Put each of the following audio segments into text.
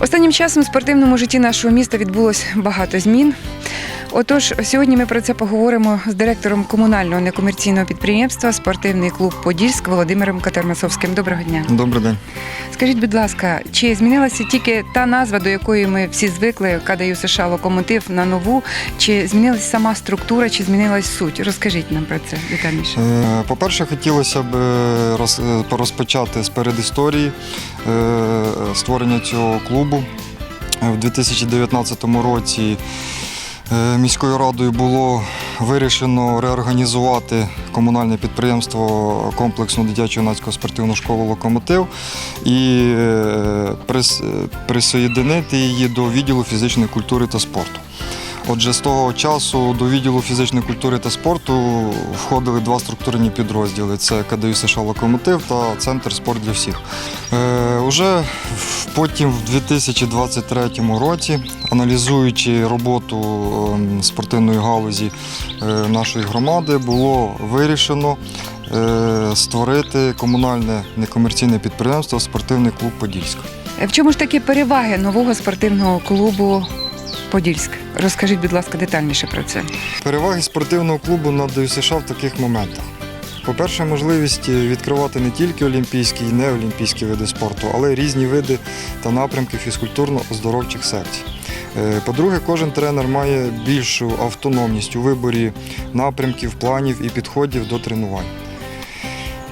Останнім часом в спортивному житті нашого міста відбулось багато змін. Отож, сьогодні ми про це поговоримо з директором комунального некомерційного підприємства Спортивний клуб Подільськ Володимиром Катермасовським. Доброго дня. Добрий день. Скажіть, будь ласка, чи змінилася тільки та назва, до якої ми всі звикли, КДЮ США Локомотив на нову? Чи змінилася сама структура, чи змінилась суть? Розкажіть нам про це детальніше. Е, По-перше, хотілося б е, е, розпочати з передісторії створення цього клубу. В 2019 році міською радою було вирішено реорганізувати комунальне підприємство комплексну дитячо-юнацького спортивну школу Локомотив і е, прис- е, присоєдинити її до відділу фізичної культури та спорту. Отже, з того часу до відділу фізичної культури та спорту входили два структурні підрозділи: це КДЮ США Локомотив та Центр спорт для всіх. Е, уже потім, в 2023 році, аналізуючи роботу ем, спортивної галузі е, нашої громади, було вирішено е, створити комунальне некомерційне підприємство Спортивний клуб Подільськ. В чому ж такі переваги нового спортивного клубу Подільськ? Розкажіть, будь ласка, детальніше про це. Переваги спортивного клубу над ДЮСШ в таких моментах. По-перше, можливість відкривати не тільки олімпійські і неолімпійські види спорту, але й різні види та напрямки фізкультурно-оздоровчих секцій. Е, По-друге, кожен тренер має більшу автономність у виборі напрямків, планів і підходів до тренувань.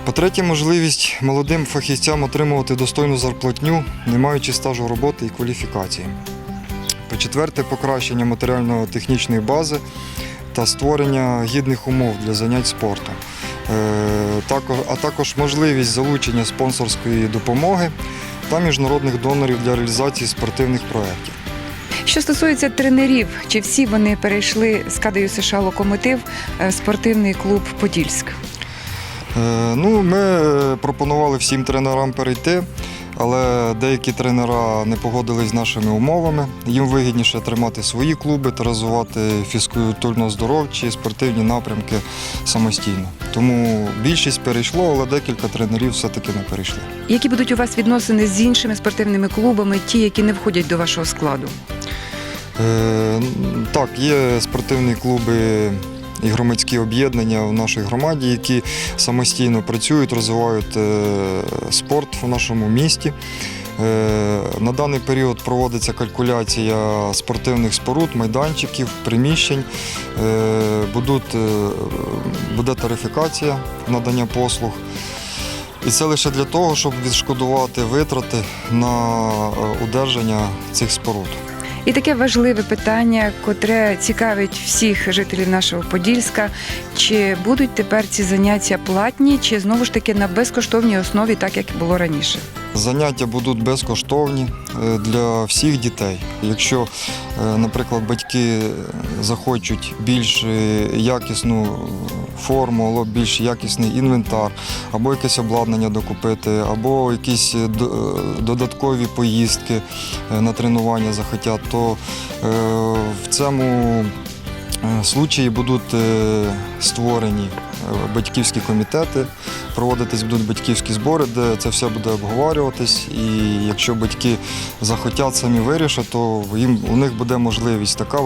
По-третє, можливість молодим фахівцям отримувати достойну зарплатню, не маючи стажу роботи і кваліфікації. По-четверте, покращення матеріально-технічної бази та створення гідних умов для занять спортом. Е, А також можливість залучення спонсорської допомоги та міжнародних донорів для реалізації спортивних проєктів. Що стосується тренерів, чи всі вони перейшли з кадею США Локомотив в спортивний клуб Подільськ? Е, Ну, ми е, пропонували всім тренерам перейти, але деякі тренера не погодились з нашими умовами. Їм вигідніше тримати свої клуби та розвивати фізкультурно-здоровчі спортивні напрямки самостійно. Тому більшість перейшло, але декілька тренерів все-таки не перейшли. Які будуть у вас відносини з іншими спортивними клубами, ті, які не входять до вашого складу? Е, Так, є спортивні клуби і громадські об'єднання в нашій громаді, які самостійно працюють, розвивають е, спорт в нашому місті. Е, На даний період проводиться калькуляція спортивних споруд, майданчиків, приміщень. Е, буде тарифікація надання послуг. І це лише для того, щоб відшкодувати витрати на удержання цих споруд. І таке важливе питання, котре цікавить всіх жителів нашого Подільська. Чи будуть тепер ці заняття платні, чи знову ж таки на безкоштовній основі, так як було раніше? Заняття будуть безкоштовні е, для всіх дітей. Якщо, е, наприклад, батьки захочуть більш е, якісну форму, або більш якісний інвентар, або якесь обладнання докупити, або якісь додаткові поїздки на тренування захотять, то в цьому случаї будуть е, створені е, батьківські комітети, проводитись будуть батьківські збори, де це все буде обговорюватись. І якщо батьки захотять самі вирішать, то їм у них буде можливість така е,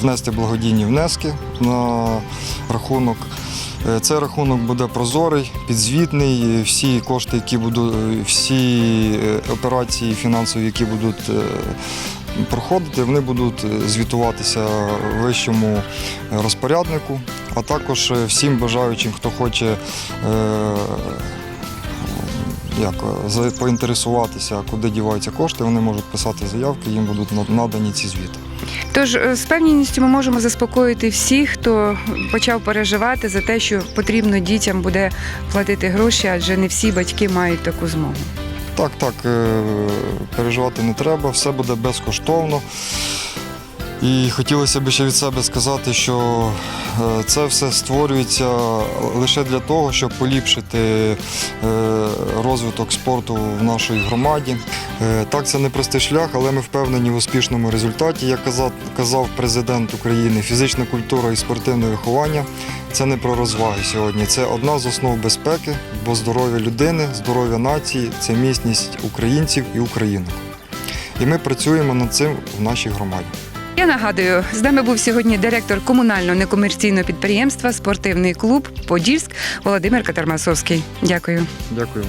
внести благодійні внески на рахунок. Е, Цей рахунок буде прозорий, підзвітний. Всі кошти, які будуть, всі е, операції фінансові, які будуть е, проходити, вони будуть е, звітуватися вищому е, розпоряднику, а також е, всім бажаючим, хто хоче як, поінтересуватися, куди діваються кошти, вони можуть писати заявки, їм будуть надані ці звіти. Тож з певністю ми можемо заспокоїти всіх, хто почав переживати за те, що потрібно дітям буде платити гроші, адже не всі батьки мають таку змогу. Так, так, е, переживати не треба, все буде безкоштовно. І хотілося б ще від себе сказати, що Це все створюється лише для того, щоб поліпшити е, розвиток спорту в нашій громаді. Е, Так, це непростий шлях, але ми впевнені в успішному результаті. Як казав президент України, фізична культура і спортивне виховання це не про розваги сьогодні. Це одна з основ безпеки, бо здоров'я людини, здоров'я нації це міцність українців і українок. І ми працюємо над цим в нашій громаді. Я нагадую, з нами був сьогодні директор комунального некомерційного підприємства Спортивний клуб Подільськ Володимир Катармасовський. Дякую. Дякую.